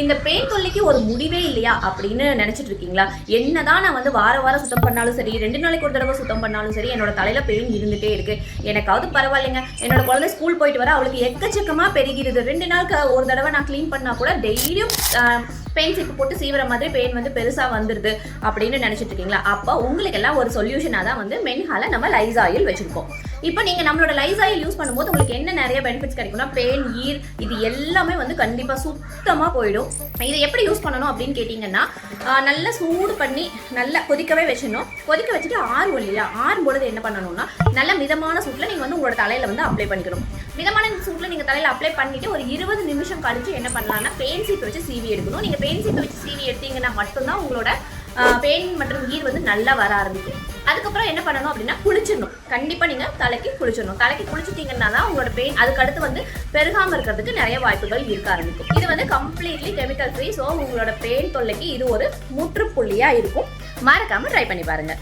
இந்த பெயின் தொல்லைக்கு ஒரு முடிவே இல்லையா அப்படின்னு நினைச்சிட்டு இருக்கீங்களா? என்னதான் நான் வந்து வார வாரம் சுத்தம் பண்ணாலும் சரி ரெண்டு நாளைக்கு ஒரு தடவை சுத்தம் பண்ணாலும் சரி என்னோட தலையில பெயின் இருந்துட்டே இருக்கு. எனக்காவது பரவாயில்லைங்க. என்னோட குழந்தை ஸ்கூல் போயிட்டு வர அவளுக்கு எக்கச்சக்கமா பெருகிறது ரெண்டு நாளுக்கு ஒரு தடவை நான் க்ளீன் பண்ணா கூட டெய்லியும் பெயின் சீப்பு போட்டு சீவர மாதிரி பெயின் வந்து பெருசாக வந்துருது அப்படின்னு நினச்சிட்டு இருக்கீங்களா? அப்போ உங்களுக்கு எல்லாம் ஒரு சொல்யூஷனாக தான் வந்து மென்ஹால நம்ம லைசாயில் வச்சுருக்கோம். இப்போ நீங்கள் நம்மளோட ஆயில் யூஸ் பண்ணும்போது உங்களுக்கு என்ன நிறைய பெனிஃபிட்ஸ் கிடைக்கும்னா பெயின் ஈர் இது எல்லாமே வந்து கண்டிப்பாக சுத்தமாக போயிடும். இதை எப்படி யூஸ் பண்ணணும் அப்படின்னு கேட்டிங்கன்னா நல்லா சூடு பண்ணி நல்லா கொதிக்கவே வச்சிடணும். கொதிக்க வச்சுட்டு ஆறுவோம் இல்லையா ஆறும் பொழுது என்ன பண்ணணும்னா நல்ல மிதமான சூட்டில் நீங்கள் வந்து உங்களோட தலையில் வந்து அப்ளை பண்ணிக்கணும். மிதமான சூட்டில் நீங்கள் தலையில் அப்ளை பண்ணிவிட்டு ஒரு இருபது நிமிஷம் கழித்து என்ன பண்ணலாம்னா பெயின் சீப்பை வச்சு சீவி எடுக்கணும். நீங்கள் பெயின் சீப்பை வச்சு சீவி எடுத்தீங்கன்னா மட்டும்தான் உங்களோட பெயின் மற்றும் ஈர் வந்து நல்லா வர ஆரம்பிக்கும். அதுக்கப்புறம் என்ன பண்ணணும் அப்படின்னா குளிச்சிடணும். கண்டிப்பாக நீங்கள் தலைக்கு குளிச்சிடணும். தலைக்கு குளிச்சிட்டிங்கன்னா தான் உங்களோட பெயின் அதுக்கு அடுத்து வந்து பெருகாமல் இருக்கிறதுக்கு நிறைய வாய்ப்புகள் இருக்க ஆரம்பிக்கும். இது வந்து கம்ப்ளீட்லி கெமிக்கல் ஃப்ரீ ஸோ உங்களோட பெயின் தொல்லைக்கு இது ஒரு முற்றுப்புள்ளியாக இருக்கும். மறக்காமல் ட்ரை பண்ணி பாருங்கள்